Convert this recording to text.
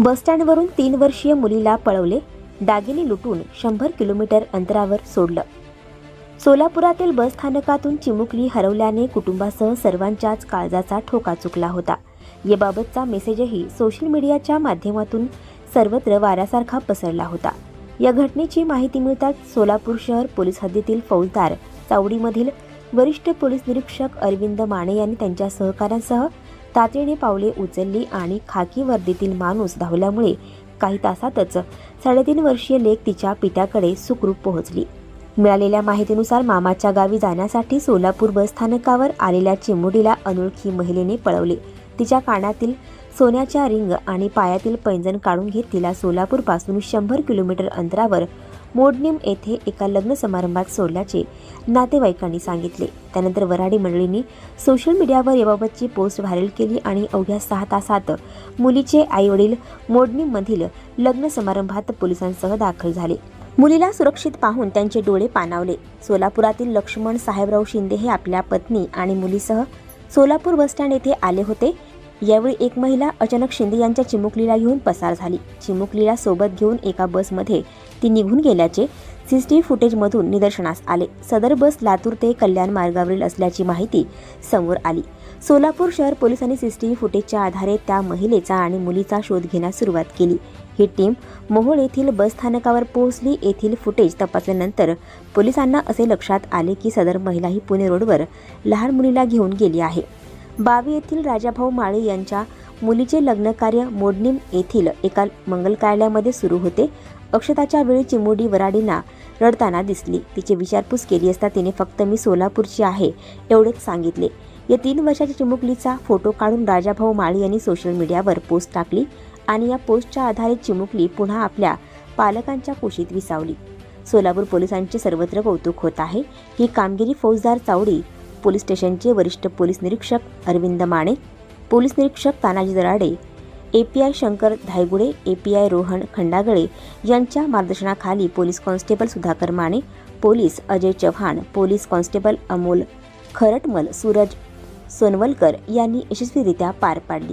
बसस्टँडवरून तीन वर्षीय मुलीला पळवले दागिने लुटून शंभर किलोमीटर अंतरावर सोडलं. सोलापुरातील बस स्थानकातून चिमुकली हरवल्याने कुटुंबासह सर्वांच्याच काळजाचा ठोका चुकला होता. याबाबतचा मेसेजही सोशल मीडियाच्या माध्यमातून सर्वत्र वाऱ्यासारखा पसरला होता. या घटनेची माहिती मिळताच सोलापूर शहर पोलीस हद्दीतील फौजदार चावडीमधील वरिष्ठ पोलीस निरीक्षक अरविंद माने यांनी त्यांच्या सहकाऱ्यांसह तातडीने पावले उचलली आणि खाकी वर्दीतील माणूस धावल्यामुळे काही तासातच साडेतीन वर्षीय लेख तिच्या पित्याकडे सुखरूप पोहोचली. मिळालेल्या माहितीनुसार मामाच्या गावी जाण्यासाठी सोलापूर बस स्थानकावर आलेल्या चिमुडीला अनोळखी महिलेने पळवले. तिच्या कानातील सोन्याच्या रिंग आणि पायातील पैंजण काढून घेत तिला सोलापूरपासून शंभर किलोमीटर अंतरावर मोडनीम येथे एका लग्न समारंभात सोडल्याचे नातेवाईकांनी सांगितले. त्यानंतर वराडी मंडळींनी सोशल मीडियावर याबाबतची पोस्ट व्हायरल केली आणि अवघ्या सहा तासात मुलीचे आईवडील मोडनीममधील लग्न समारंभात पोलिसांसह दाखल झाले. मुलीला सुरक्षित पाहून त्यांचे डोळे पाणावले. सोलापुरातील लक्ष्मण साहेबराव शिंदे हे आपल्या पत्नी आणि मुलीसह सोलापूर बसस्टँड येथे आले होते. यावेळी एक महिला अचानक शिंदे यांच्या चिमुकलीला घेऊन पसार झाली. चिमुकलीला सोबत घेऊन एका बसमध्ये ती निघून गेल्याचे सीसीटीव्ही फुटेजमधून निदर्शनास आले. सदर बस लातूर ते कल्याण मार्गावरील असल्याची माहिती समोर आली. सोलापूर शहर पोलिसांनी सीसीटीव्ही फुटेजच्या आधारे त्या महिलेचा आणि मुलीचा शोध घेण्यास सुरुवात केली. ही टीम मोहोळ येथील बस स्थानकावर पोहोचली. येथील फुटेज तपासल्यानंतर पोलिसांना असे लक्षात आले की सदर महिला ही पुणे रोडवर लहान मुलीला घेऊन गेली आहे. बावी येथील राजाभाऊ माळी यांच्या मुलीचे लग्नकार्य मोडनीम येथील एका मंगल कार्यालयामध्ये सुरू होते. अक्षताच्या वेळी चिमुडी वराडींना रडताना दिसली. तिची विचारपूस केली असता तिने फक्त मी सोलापूरची आहे एवढेच सांगितले. या तीन वर्षाच्या चिमुकलीचा फोटो काढून राजाभाऊ माळी यांनी सोशल मीडियावर पोस्ट टाकली आणि या पोस्टच्या आधारे चिमुकली पुन्हा आपल्या पालकांच्या कुशीत विसावली. सोलापूर पोलिसांचे सर्वत्र कौतुक होत आहे. ही कामगिरी फौजदार चावडी पोलीस स्टेशनचे वरिष्ठ पोलीस निरीक्षक अरविंद माने पोलीस निरीक्षक तानाजी दराडे एपीआय शंकर धायगुडे एपीआय रोहन खंडागळे यांच्या मार्गदर्शनाखाली police constable Sudhakar Mane police Ajay Chavan police constable Amol Kharatmal Suraj Sonawalkar यांनी यशस्वीरित्या पार पाडली.